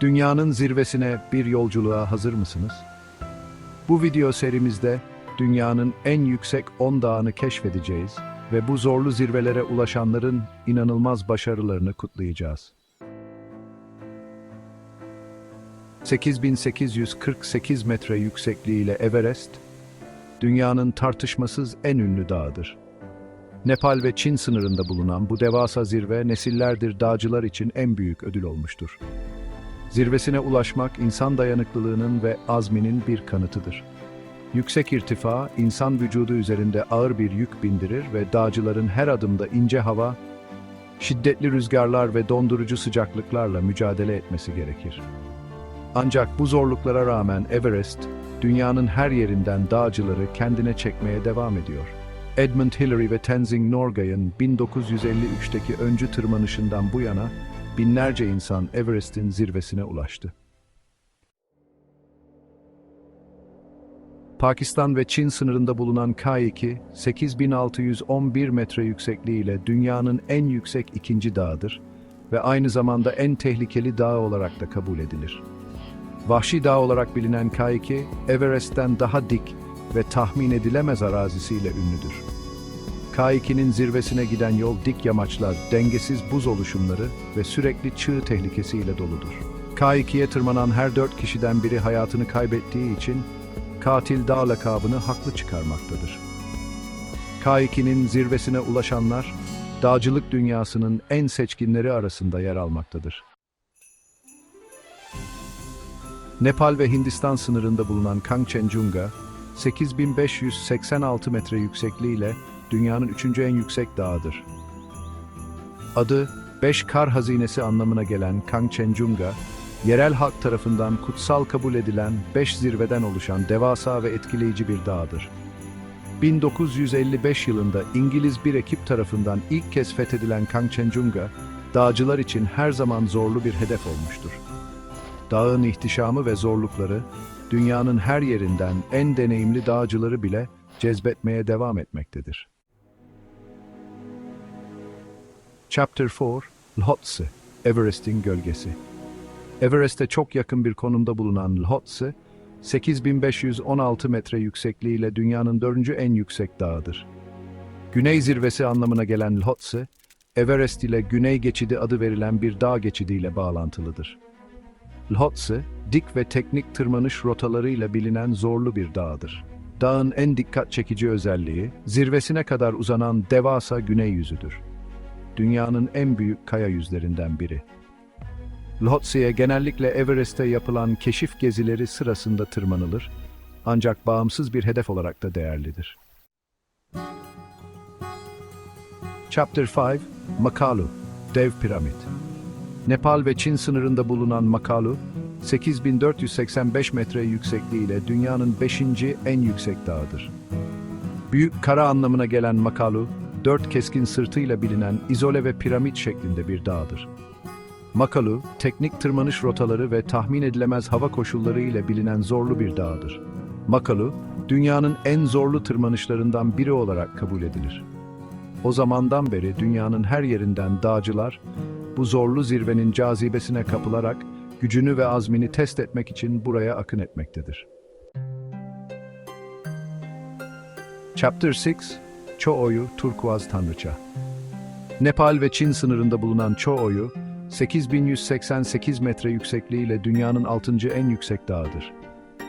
Dünyanın zirvesine bir yolculuğa hazır mısınız? Bu video serimizde dünyanın en yüksek 10 dağını keşfedeceğiz ve bu zorlu zirvelere ulaşanların inanılmaz başarılarını kutlayacağız. 8848 metre yüksekliğiyle Everest, dünyanın tartışmasız en ünlü dağıdır. Nepal ve Çin sınırında bulunan bu devasa zirve nesillerdir dağcılar için en büyük ödül olmuştur. Zirvesine ulaşmak insan dayanıklılığının ve azminin bir kanıtıdır. Yüksek irtifa, insan vücudu üzerinde ağır bir yük bindirir ve dağcıların her adımda ince hava, şiddetli rüzgarlar ve dondurucu sıcaklıklarla mücadele etmesi gerekir. Ancak bu zorluklara rağmen Everest, dünyanın her yerinden dağcıları kendine çekmeye devam ediyor. Edmund Hillary ve Tenzing Norgay'ın 1953'teki öncü tırmanışından bu yana binlerce insan Everest'in zirvesine ulaştı. Pakistan ve Çin sınırında bulunan K2, 8611 metre yüksekliğiyle dünyanın en yüksek ikinci dağıdır ve aynı zamanda en tehlikeli dağ olarak da kabul edilir. Vahşi dağ olarak bilinen K2, Everest'ten daha dik ve tahmin edilemez arazisiyle ünlüdür. K2'nin zirvesine giden yol dik yamaçlar, dengesiz buz oluşumları ve sürekli çığ tehlikesiyle doludur. K2'ye tırmanan her dört kişiden biri hayatını kaybettiği için katil dağ lakabını haklı çıkarmaktadır. K2'nin zirvesine ulaşanlar, dağcılık dünyasının en seçkinleri arasında yer almaktadır. Nepal ve Hindistan sınırında bulunan Kangchenjunga, 8586 metre yüksekliğiyle dünyanın üçüncü en yüksek dağıdır. Adı, beş kar hazinesi anlamına gelen Kangchenjunga, yerel halk tarafından kutsal kabul edilen beş zirveden oluşan devasa ve etkileyici bir dağdır. 1955 yılında İngiliz bir ekip tarafından ilk kez fethedilen Kangchenjunga, dağcılar için her zaman zorlu bir hedef olmuştur. Dağın ihtişamı ve zorlukları, dünyanın her yerinden en deneyimli dağcıları bile cezbetmeye devam etmektedir. Chapter 4 Lhotse, Everest'in gölgesi. Everest'e çok yakın bir konumda bulunan Lhotse, 8516 metre yüksekliğiyle dünyanın dördüncü en yüksek dağıdır. Güney zirvesi anlamına gelen Lhotse, Everest ile Güney Geçidi adı verilen bir dağ geçidiyle bağlantılıdır. Lhotse, dik ve teknik tırmanış rotalarıyla bilinen zorlu bir dağdır. Dağın en dikkat çekici özelliği, zirvesine kadar uzanan devasa güney yüzüdür. Dünyanın en büyük kaya yüzlerinden biri. Lhotse'ye genellikle Everest'te yapılan keşif gezileri sırasında tırmanılır, ancak bağımsız bir hedef olarak da değerlidir. Chapter 5 Makalu Dev Piramit Nepal ve Çin sınırında bulunan Makalu, 8485 metre yüksekliğiyle dünyanın 5. en yüksek dağıdır. Büyük kara anlamına gelen Makalu, dört keskin sırtıyla bilinen izole ve piramit şeklinde bir dağdır. Makalu, teknik tırmanış rotaları ve tahmin edilemez hava koşulları ile bilinen zorlu bir dağdır. Makalu, dünyanın en zorlu tırmanışlarından biri olarak kabul edilir. O zamandan beri dünyanın her yerinden dağcılar, bu zorlu zirvenin cazibesine kapılarak gücünü ve azmini test etmek için buraya akın etmektedir. Chapter 6 Cho'oyu Turkuaz Tanrıça Nepal ve Çin sınırında bulunan Cho'oyu, 8188 metre yüksekliğiyle dünyanın 6. en yüksek dağıdır.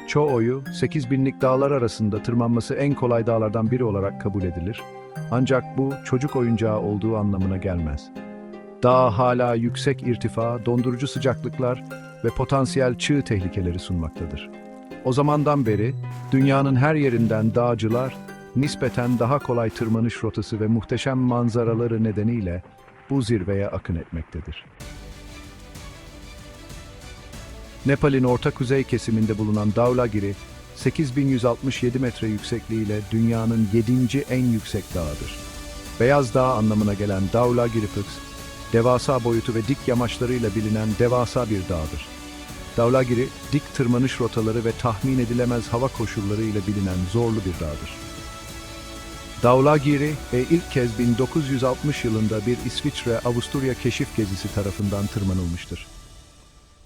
Cho'oyu, 8000'lik dağlar arasında tırmanması en kolay dağlardan biri olarak kabul edilir. Ancak bu çocuk oyuncağı olduğu anlamına gelmez. Dağ hala yüksek irtifa, dondurucu sıcaklıklar ve potansiyel çığ tehlikeleri sunmaktadır. O zamandan beri dünyanın her yerinden dağcılar nispeten daha kolay tırmanış rotası ve muhteşem manzaraları nedeniyle bu zirveye akın etmektedir. Nepal'in orta kuzey kesiminde bulunan Dhaulagiri, 8167 metre yüksekliğiyle dünyanın 7. en yüksek dağıdır. Beyaz Dağ anlamına gelen Dhaulagiri Pıks, devasa boyutu ve dik yamaçlarıyla bilinen devasa bir dağdır. Dhaulagiri, dik tırmanış rotaları ve tahmin edilemez hava koşulları ile bilinen zorlu bir dağdır. Dhaulagiri e, ilk kez 1960 yılında bir İsviçre-Avusturya keşif gezisi tarafından tırmanılmıştır.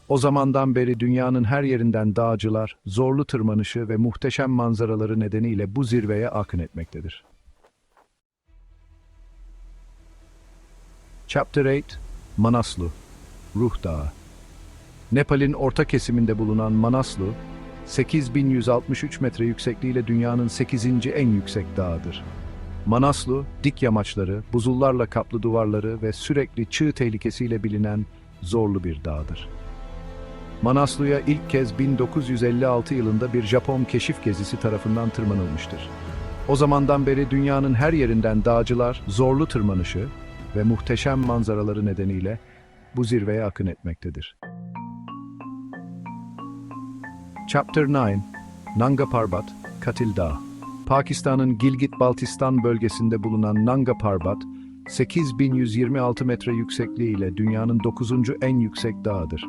O zamandan beri dünyanın her yerinden dağcılar, zorlu tırmanışı ve muhteşem manzaraları nedeniyle bu zirveye akın etmektedir. Chapter 8 Manaslu Ruh Dağı Nepal'in orta kesiminde bulunan Manaslu, 8163 metre yüksekliğiyle dünyanın 8. en yüksek dağıdır. Manaslu, dik yamaçları, buzullarla kaplı duvarları ve sürekli çığ tehlikesiyle bilinen zorlu bir dağdır. Manaslu'ya ilk kez 1956 yılında bir Japon keşif gezisi tarafından tırmanılmıştır. O zamandan beri dünyanın her yerinden dağcılar zorlu tırmanışı ve muhteşem manzaraları nedeniyle bu zirveye akın etmektedir. Chapter 9 Nanga Parbat, Katil Dağı Pakistan'ın Gilgit-Baltistan bölgesinde bulunan Nanga Parbat, 8126 metre yüksekliğiyle dünyanın 9. en yüksek dağıdır.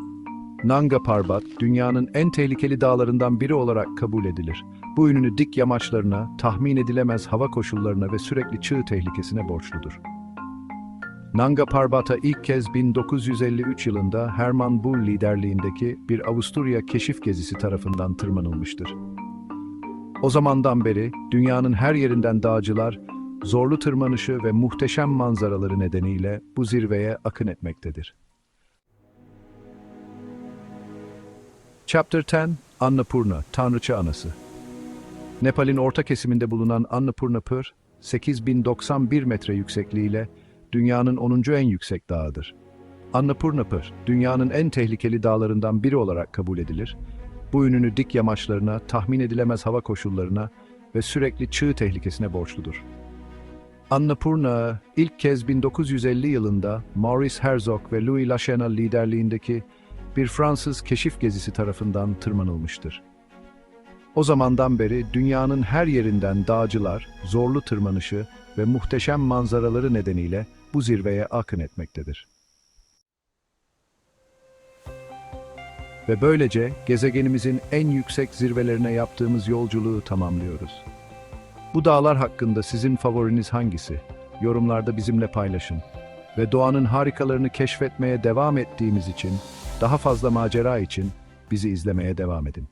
Nanga Parbat, dünyanın en tehlikeli dağlarından biri olarak kabul edilir. Bu ününü dik yamaçlarına, tahmin edilemez hava koşullarına ve sürekli çığ tehlikesine borçludur. Nanga Parbat'a ilk kez 1953 yılında Hermann Bull liderliğindeki bir Avusturya keşif gezisi tarafından tırmanılmıştır. O zamandan beri dünyanın her yerinden dağcılar, zorlu tırmanışı ve muhteşem manzaraları nedeniyle bu zirveye akın etmektedir. Chapter 10 Annapurna, Tanrıça Anası Nepal'in orta kesiminde bulunan Annapurna Pır, 8091 metre yüksekliğiyle dünyanın 10. en yüksek dağıdır. Annapurna Pır, dünyanın en tehlikeli dağlarından biri olarak kabul edilir. Bu ününü dik yamaçlarına, tahmin edilemez hava koşullarına ve sürekli çığ tehlikesine borçludur. Annapurna ilk kez 1950 yılında Maurice Herzog ve Louis Lachenal liderliğindeki bir Fransız keşif gezisi tarafından tırmanılmıştır. O zamandan beri dünyanın her yerinden dağcılar, zorlu tırmanışı ve muhteşem manzaraları nedeniyle bu zirveye akın etmektedir. Ve böylece gezegenimizin en yüksek zirvelerine yaptığımız yolculuğu tamamlıyoruz. Bu dağlar hakkında sizin favoriniz hangisi? Yorumlarda bizimle paylaşın. Ve doğanın harikalarını keşfetmeye devam ettiğimiz için, daha fazla macera için bizi izlemeye devam edin.